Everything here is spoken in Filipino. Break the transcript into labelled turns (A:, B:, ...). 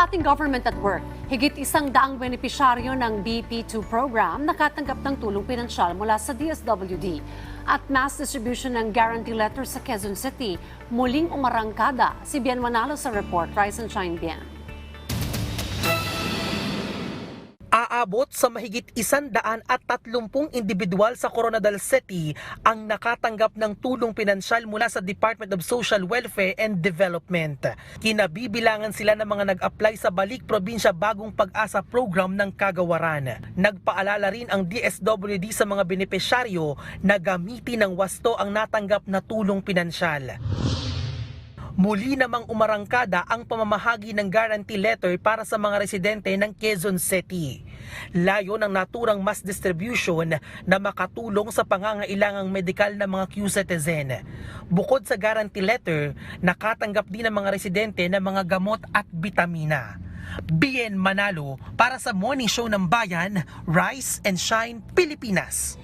A: Ating government at work, higit isang daang benepisyaryo ng BP2 program nakatanggap ng tulong pinansyal mula sa DSWD. At mass distribution ng guarantee letter sa Quezon City, muling umarangkada. Si Bien Manalo sa report. Rise and shine, Bien.
B: Aabot sa mahigit isandaan at tatlumpung individual sa Coronadal City ang nakatanggap ng tulong pinansyal mula sa Department of Social Welfare and Development. Kinabibilangan sila ng mga nag-apply sa Balik Probinsya Bagong Pag-asa program ng Kagawaran. Nagpaalala rin ang DSWD sa mga benepisyaryo na gamitin ng wasto ang natanggap na tulong pinansyal. Muli namang umarangkada ang pamamahagi ng guarantee letter para sa mga residente ng Quezon City. Layo ng naturang mass distribution na makatulong sa pangangailangang medikal ng mga Q-citizen. Bukod sa guarantee letter, nakatanggap din ang mga residente ng mga gamot at bitamina. Bien Manalo para sa Morning Show ng Bayan, Rise and Shine, Pilipinas.